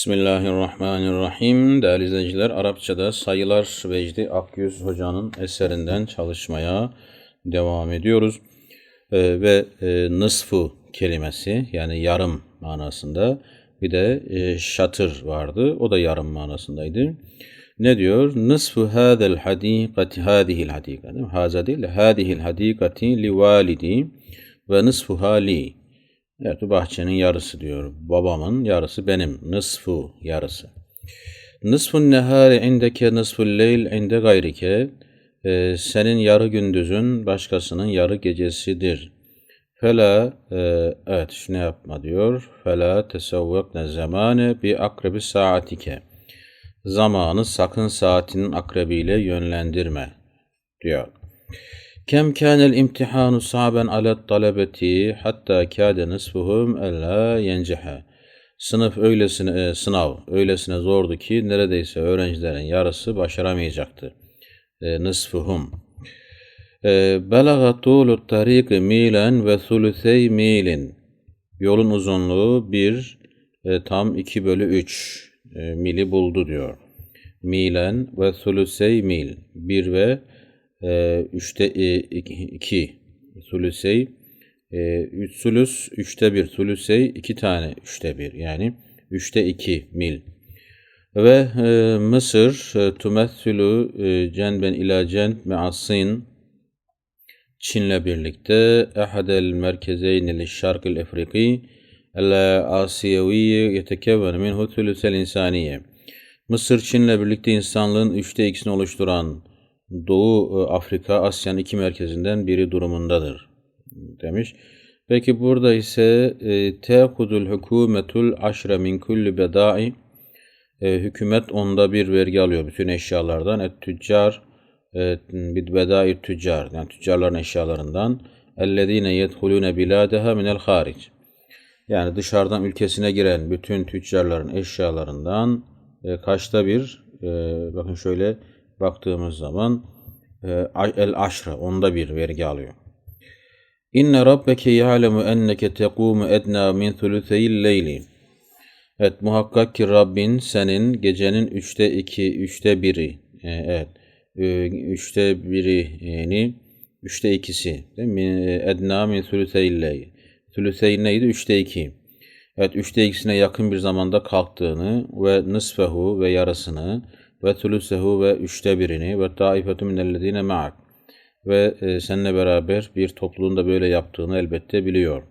Bismillahirrahmanirrahim. Değerli izleyiciler, Arapçada sayılar Vecdi Akyüz Hoca'nın eserinden çalışmaya devam ediyoruz. Ee, ve e, nısfu kelimesi yani yarım manasında bir de e, şatır vardı. O da yarım manasındaydı. Ne diyor? Nısfu hadel hadikati hadihil hadika. Haza değil, hadihil hadikati li validi ve nısfu hali. Evet bahçenin yarısı diyor. Babamın yarısı benim. Nısfu yarısı. Nısfun nehari indeke nısful leyl inde gayrike. Ee, senin yarı gündüzün başkasının yarı gecesidir. Fela e, evet şunu yapma diyor. Fela tesevvekne zamane bi akrebi saatike. Zamanı sakın saatinin akrebiyle yönlendirme diyor. Kem kânel imtihanu sa'ben alet talebeti hatta kâde nisfuhum ella yencehe. Sınıf öylesine, e, sınav öylesine zordu ki neredeyse öğrencilerin yarısı başaramayacaktı. E, nisfuhum. E, Belaga tulu tariki milen ve thuluthey milin. Yolun uzunluğu bir e, tam 2 bölü 3 e, mili buldu diyor. Milen ve thuluthey mil. 1 ve e, üçte e, iki sülüsey e, üç sülüs üçte bir sülüsey iki tane üçte bir. Yani üçte iki mil. Ve e, Mısır e, tümessülü e, cenben ila cend me'asin. Çin'le birlikte. Ehadel merkezeyni şarkil afriki el asiyeviye yetekevven minhu thülüsel insaniye. Mısır Çin'le birlikte insanlığın üçte ikisini oluşturan Doğu e, Afrika Asya'nın iki merkezinden biri durumundadır demiş. Peki burada ise e, teakudul hükümetul aşre min kulli bedai e, hükümet onda bir vergi alıyor bütün eşyalardan. Et tüccar bid bedai tüccar yani tüccarların eşyalarından ellezine yedhulune biladeha minel haric yani dışarıdan ülkesine giren bütün tüccarların eşyalarından e, kaçta bir e, bakın şöyle baktığımız zaman e, el aşra onda bir vergi alıyor. İnne rabbeke ya'lemu enneke tekumu edna min thulutheyil leyli. Evet muhakkak ki Rabbin senin gecenin üçte iki, üçte biri, e, evet, e, üçte birini, üçte ikisi, değil mi? Edna min thulutheyil leyli. Thulutheyn neydi? Üçte iki. Evet, üçte ikisine yakın bir zamanda kalktığını ve nısfehu ve yarısını ve tülüsehu ve üçte birini ve taifetü minellezine ma'ak ve e, seninle beraber bir topluluğun da böyle yaptığını elbette biliyor.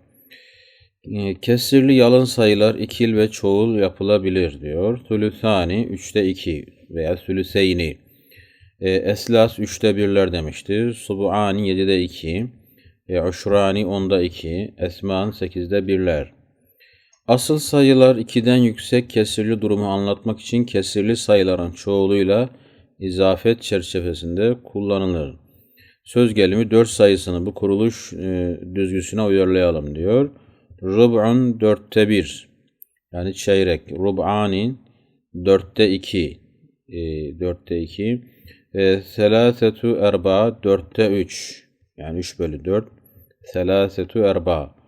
E, kesirli yalın sayılar ikil ve çoğul yapılabilir diyor. Tülüthani üçte iki veya tülüseyni. E, eslas üçte birler demiştir. Subuani yedide iki. E, Uşrani onda iki. Esman sekizde birler. Asıl sayılar 2'den yüksek kesirli durumu anlatmak için kesirli sayıların çoğuluyla izafet çerçevesinde kullanılır. Söz gelimi 4 sayısını bu kuruluş e, düzgüsüne uyarlayalım diyor. Rub'un dörtte bir. Yani çeyrek. Rub'ani dörtte iki. E, dörtte iki. E, selasetu erba dörtte üç. Yani üç bölü dört. Selasetu erba.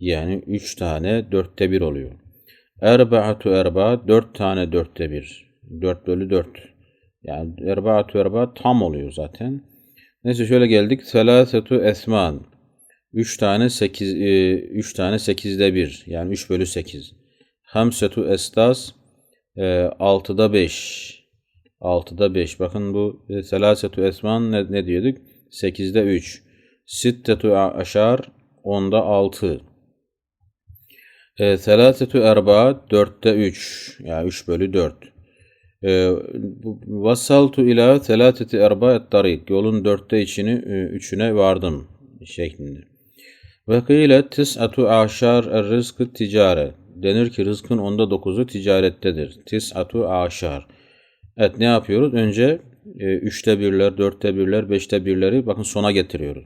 Yani 3 tane dörtte bir oluyor. Erbaatu erba 4 tane dörtte bir. 4 bölü 4. Yani erbaatu erba tam oluyor zaten. Neyse şöyle geldik. Selasetu esman. 3 tane 8 3 e, tane 8'de 1 yani 3 bölü 8. Hamsetu estas 6'da e, 5. 6'da 5. Bakın bu e, selasetu esman ne, ne diyorduk? 8'de 3. Sittetu aşar 10'da 6. E, selasetü erba dörtte üç. Yani üç bölü dört. E, Vassaltu ila selateti erba et tarik. Yolun dörtte içini e, üçüne vardım şeklinde. Ve kıyle tis'atu aşar er rızkı ticare. Denir ki rızkın onda dokuzu ticarettedir. Tis'atu aşar. Evet ne yapıyoruz? Önce e, üçte birler, dörtte birler, beşte birleri bakın sona getiriyoruz.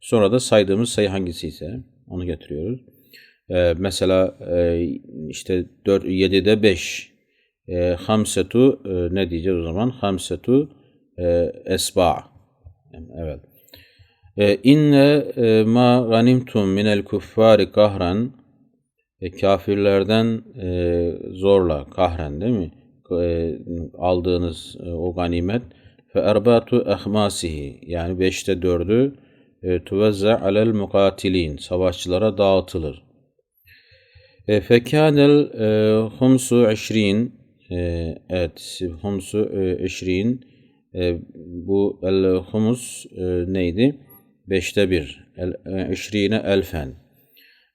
Sonra da saydığımız sayı hangisi ise onu getiriyoruz. Ee, mesela e, işte 4, 7'de 5 e, hamsetu e, ne diyeceğiz o zaman? Hamsetu e, esba. Evet. E, inne e, ma ganimtum minel kuffari kahran e, kafirlerden e, zorla, kahren değil mi? E, aldığınız e, o ganimet fe erbatu ehmasihi yani beşte dördü e, tuvezza alel mukatilin savaşçılara dağıtılır. Humsu eşrin e, evet humsu eşrin e, bu el humus e, neydi? Beşte bir. El, eşrine elfen.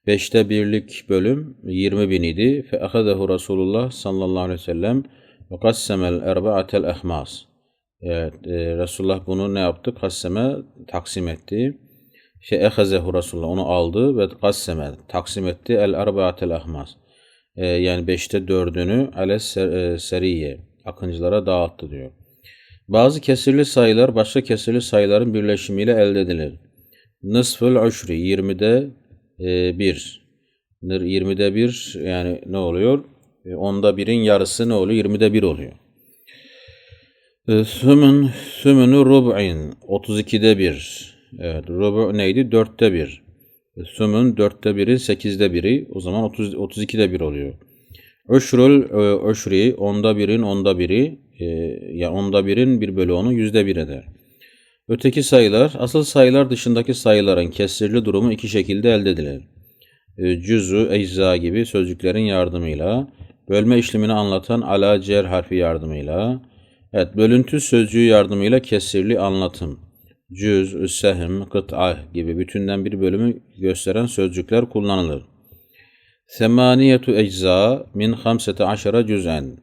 Beşte birlik bölüm 20 bin idi. Fe ahadehu Resulullah sallallahu aleyhi ve sellem ve kassemel erba'atel ehmas. Evet, e, Resulullah bunu ne yaptı? Kasseme taksim etti. Şey ehazehu Resulullah onu aldı ve kasseme taksim etti el erba'atel ehmas. E, yani beşte dördünü ale ser, e, seriye akıncılara dağıttı diyor. Bazı kesirli sayılar başka kesirli sayıların birleşimiyle elde edilir. Nısful uşri 20'de e, 1. 20'de 1 yani ne oluyor? E, onda birin yarısı ne oluyor? 20'de 1 oluyor. E, Sümün, sümünü rub'in 32'de 1. Evet, rubu neydi? 4'te 1. E, Sümün 4'te 1'i 8'de 1'i o zaman 30, 32'de 1 oluyor. Öşrül e, öşri onda birin onda biri e, ya onda birin bir bölü onu yüzde bir eder. Öteki sayılar asıl sayılar dışındaki sayıların kesirli durumu iki şekilde elde edilir. E, cüzü, ecza gibi sözcüklerin yardımıyla, bölme işlemini anlatan ala cer harfi yardımıyla, evet bölüntü sözcüğü yardımıyla kesirli anlatım, cüz, sehm, kıt'a gibi bütünden bir bölümü gösteren sözcükler kullanılır. Semaniyetu ecza min hamsete aşara cüz'en.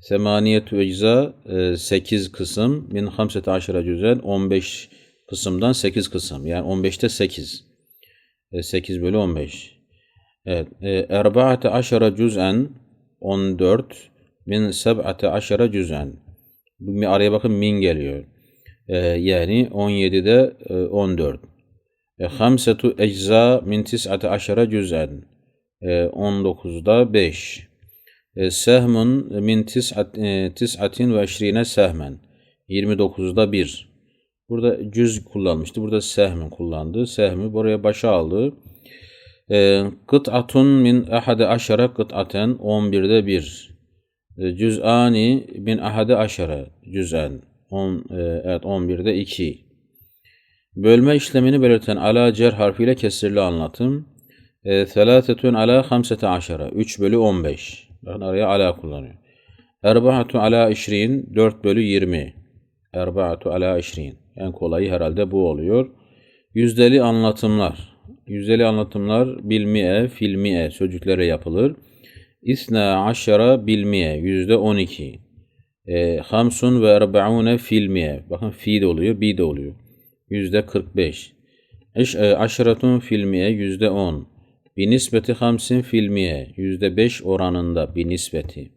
Semaniyetu ecza 8 kısım min hamsete aşara cüz'en 15 kısımdan 8 kısım. Yani 15'te 8. 8 bölü 15. Evet. Erbaate aşara cüz'en 14 min seb'ate aşara cüz'en. Araya bakın min geliyor. Yani 17'de 14. Hamsetu ecza min tis'ate aşara cüz'en. 19'da 5. Sehmun min tis'at, tis'atin ve eşrine sehmen. 29'da 1. Burada cüz kullanmıştı. Burada sehmen kullandı. Sehmi buraya başa aldı. Kıt'atun min ahade aşara kıt'aten 11'de 1. Cüz'ani min ahade aşara cüz'en. 10, evet 11'de 2. Bölme işlemini belirten ala cer harfiyle kesirli anlatım. Selâsetun ala hamsete aşara. 3 bölü 15. Bakın araya ala kullanıyor. Erbaatu ala işrin. 4 bölü 20. Erbaatu ala işrin. En kolayı herhalde bu oluyor. Yüzdeli anlatımlar. Yüzdeli anlatımlar bilmiye, filmiye sözcüklere yapılır. İsna aşara bilmiye. Yüzde 12. E, hamsun ve erbaune filmiye. Bakın fi de oluyor, bi de oluyor. Yüzde 45. Eş, e, aşaratun filmiye yüzde 10. Binisbeti hamsin filmiye yüzde beş oranında binisbeti.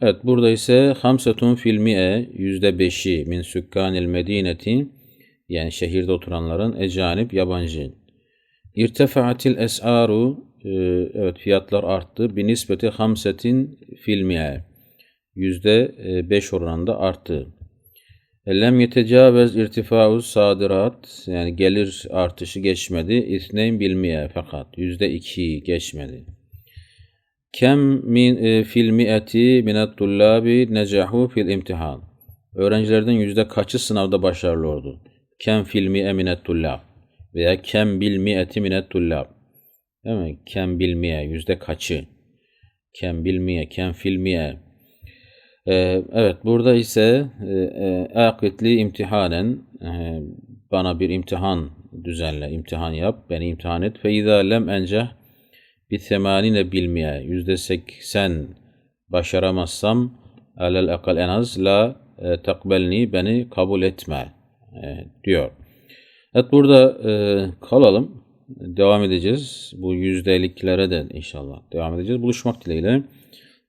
Evet burada ise hamsetun filmiye yüzde beşi min sükkanil medineti yani şehirde oturanların ecanip yabancı. İrtefaatil es'aru e, evet fiyatlar arttı. Binisbeti hamsetin filmiye yüzde e, beş oranında arttı. Lem yetecavez irtifa'u sadirat yani gelir artışı geçmedi. İsneyn bilmiye fakat yüzde iki geçmedi. Kem min e, fil mi'eti minet tullabi necahu fil imtihan. Öğrencilerden yüzde kaçı sınavda başarılı oldu? Kem fil mi'e minet tullab veya kem bil mi'eti minet tullab. Değil mi? Kem bil mi'e yüzde kaçı? Kem bil mi'e, kem fil mi'e ee, evet burada ise e, e, akitli imtihanen e, bana bir imtihan düzenle, imtihan yap, beni imtihan et. Fe izâ lem enceh bi semanine bilmeye yüzde seksen başaramazsam alel akal en az la e, takbelni beni kabul etme e, diyor. Evet burada e, kalalım. Devam edeceğiz. Bu yüzdeliklere de inşallah devam edeceğiz. Buluşmak dileğiyle.